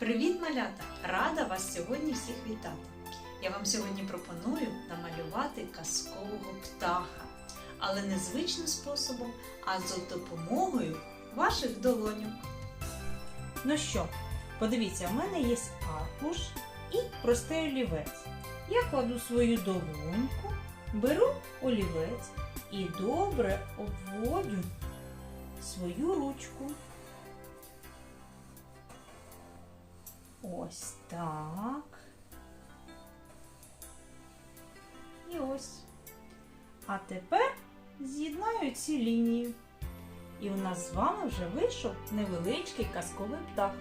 Привіт, малята! Рада вас сьогодні всіх вітати. Я вам сьогодні пропоную намалювати казкового птаха, але не звичним способом, а за допомогою ваших долоньок. Ну що, подивіться, в мене є аркуш і простий олівець. Я кладу свою долоньку, беру олівець і добре обводю свою ручку. Ось так. І ось. А тепер з'єднаю ці лінії. І у нас з вами вже вийшов невеличкий казковий птах.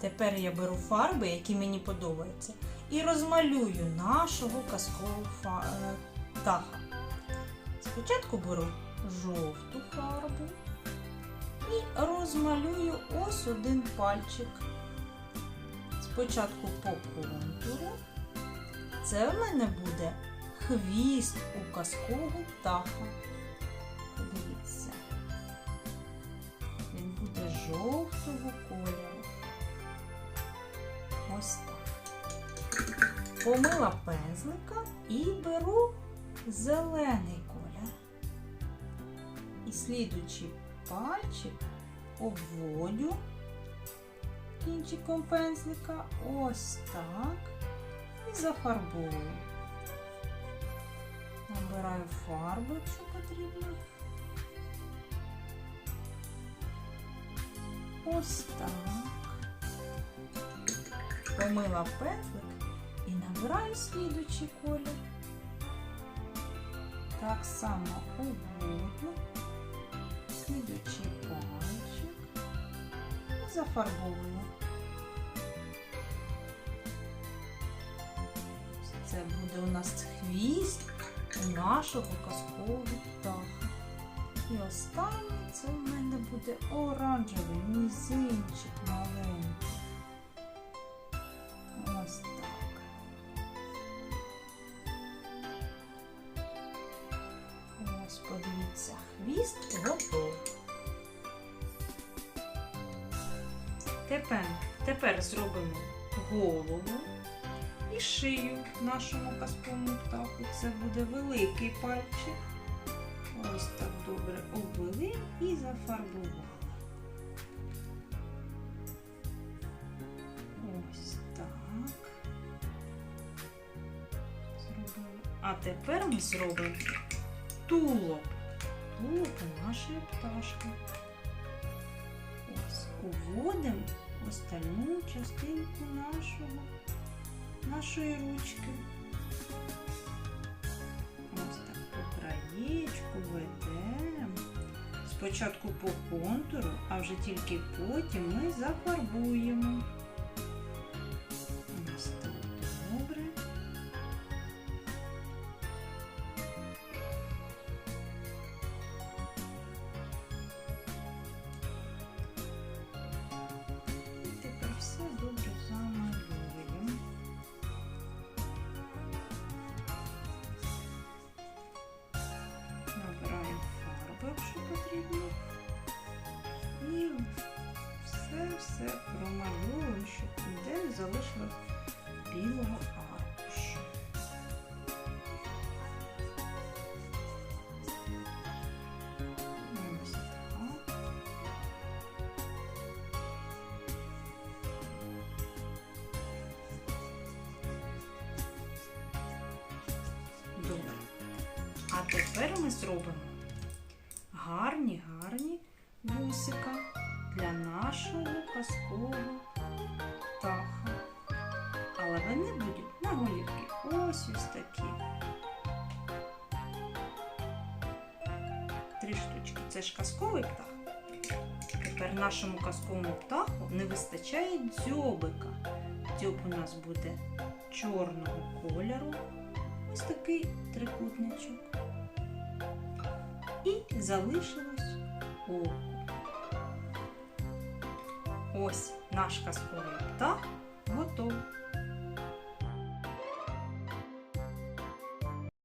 Тепер я беру фарби, які мені подобаються, і розмалюю нашого казкового е, птаха. Спочатку беру жовту фарбу і розмалюю ось один пальчик. Спочатку по контуру. Це в мене буде хвіст у казкового птаха. Подивіться. Він буде жовтого кольору. Ось так. Помила пензлика і беру зелений колір. І слідуючий пальчик обводю кінчиком пензлика ось так і зафарбовую. Набираю фарбу, якщо потрібно. Ось так. Помила пензлик і набираю слідучий колір. Так само обводжу слідучий пальчик і зафарбовую. Це буде у нас хвіст у нашого казкового птаха. І останнє це в мене буде оранжевий мізинчик маленький. Ось так. Ось, подивіться, хвіст готовий. Тепер, тепер зробимо голову і шию нашому казковому птаху. Це буде великий пальчик. Ось так добре обвели і зафарбували. Ось так. Зробили. А тепер ми зробимо. Тулуб у нашої пташки. Уводимо остальну частинку нашого нашої ручки. Ось так по краєчку ведемо. Спочатку по контуру, а вже тільки потім ми зафарбуємо. Потрібно. І все-все промалюємо, щоб ніде не залишилось білого аркушу. Добре. А тепер ми зробимо гарні, гарні вусика для нашого казкового птаха. Але вони будуть на голівки. Ось ось такі. Три штучки. Це ж казковий птах. Тепер нашому казковому птаху не вистачає дзьобика. Дзьоб у нас буде чорного кольору. Ось такий трикутничок. І залишилось око. Ось наш казковий птах готовий.